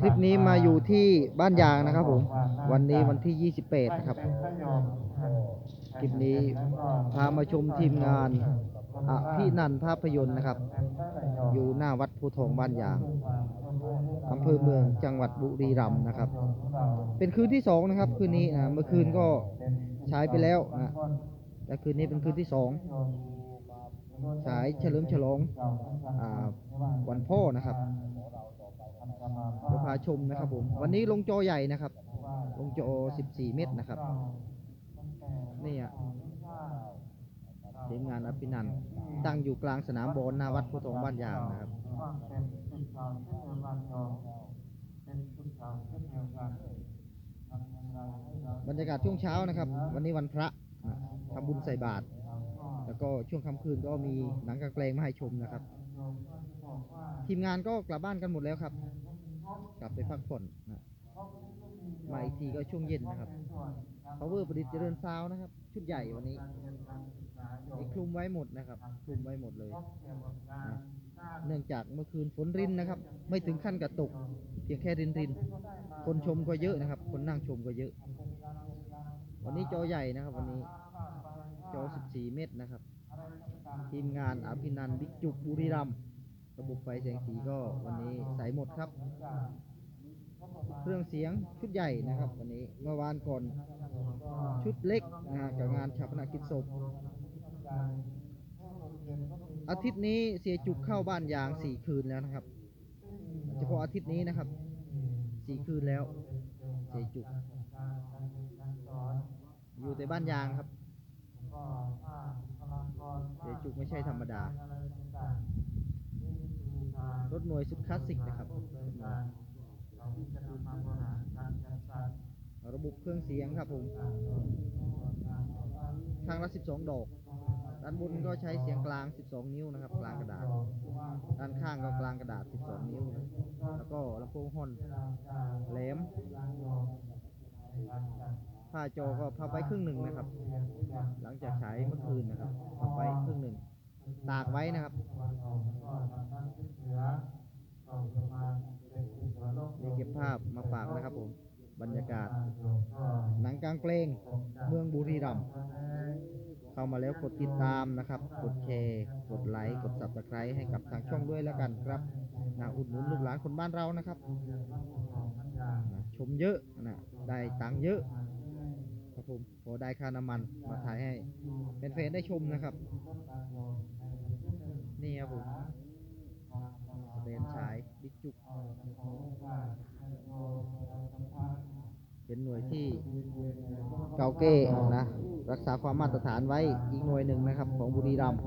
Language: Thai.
คลิปนี้มาอยู่ที่บ้านยางนะครับผม วันนี้วันที่ 28 นะครับ คลิปนี้พามาชมทีมงานอภินันท์ภาพยนตร์นะครับ อยู่หน้าวัดภูทองบ้านยางอำเภอเมืองจังหวัดบุรีรัมย์นะครับ เป็นคืนที่สองนะครับ คืนนี้นะเมื่อคืนก็ฉายไปแล้วนะแต่คืนนี้เป็นคืนที่สอง ฉายเฉลิมฉลองอ่าวันพ่อนะครับเดี๋ยวพาชมนะครับผม วันนี้ลงจอใหญ่นะครับ ลงจอ 14 เมตรนะครับ นี่อะทีมงานอภินันตั้งอยู่กลางสนามบอลหน้าวัดภูทองบ้านยางนะครับบรรยากาศช่วงเช้านะครับ วันนี้วันพระทำบุญใส่บาตร แล้วก็ช่วงค่ำคืนก็มีหนังกลางแปลงมาให้ชมนะครับ ทีมงานก็กลับบ้านกันหมดแล้วครับ กลับไปพักผ่อนนะมาอีกทีก็ช่วงเย็นนะครับ power ประดิษฐ์เจริญซาวนะครับ ชุดใหญ่วันนี้นี่คลุมไว้หมดนะครับ คลุมไว้หมดเลยนะเนื่องจากเมื่อคืนฝนรินนะครับ ไม่ถึงขั้นกับตก เพียงแค่รินริน คนชมก็เยอะนะครับ คนนั่งชมก็เยอะ วันนี้จอใหญ่นะครับ วันนี้ จอ 14 เมตรนะครับ ทีมงานอภินันท์บิ๊กจุกบุรีรัมย์ระบบไฟแสงสีก็วันนี้ใสหมดครับ เครื่องเสียงชุดใหญ่นะครับ วันนี้เมื่อวานก่อนชุดเล็กนะฮะกับงานชาปนกิจศพอาทิตย์นี้เสียจุกเข้าบ้านยางสี่คืนแล้วนะครับ เฉพาะอาทิตย์นี้นะครับสี่คืนแล้ว เสียจุก อยู่แต่บ้านยางครับ เสียจุกไม่ใช่ธรรมดารถหน่วยสุดคลาสสิกนะครับ ระบบเครื่องเสียงครับผม ทางละ 12 ดอก ด้านบนก็ใช้เสียงกลาง 12 นิ้วนะครับ กลางกระดาษ ด้านข้างก็กลางกระดาษ 12 นิ้วนะ แล้วก็ลำโพงฮอนแหลม ผ้าจอก็พับไว้ครึ่งหนึ่งนะครับ หลังจากใช้เมื่อคืนนะครับพับไว้ครึ่งหนึ่งตากไว้นะครับนี่เก็บภาพมาฝากนะครับผมบรรยากาศ หนังกลางเพลงเมืองบุรีรัมย์เข้ามาแล้วกดติดตามนะครับ กดแชร์กดไลค์กด subscribe ให้กับทางช่องด้วยแล้วกันครับนะอุดหนุนลูกหลานคนบ้านเรานะครับนะชมเยอะนะได้ตังเยอะ ครับผมพอได้ค่าน้ำมันมาถ่ายให้แฟนๆได้ชมนะครับ นี่ครับผมสเตนชายบิ๊กจุก เป็นหน่วยที่เก่าเก้นะ รักษาความมาตรฐานไว้อีกหน่วยหนึ่งนะครับ ของบุรีรัมย์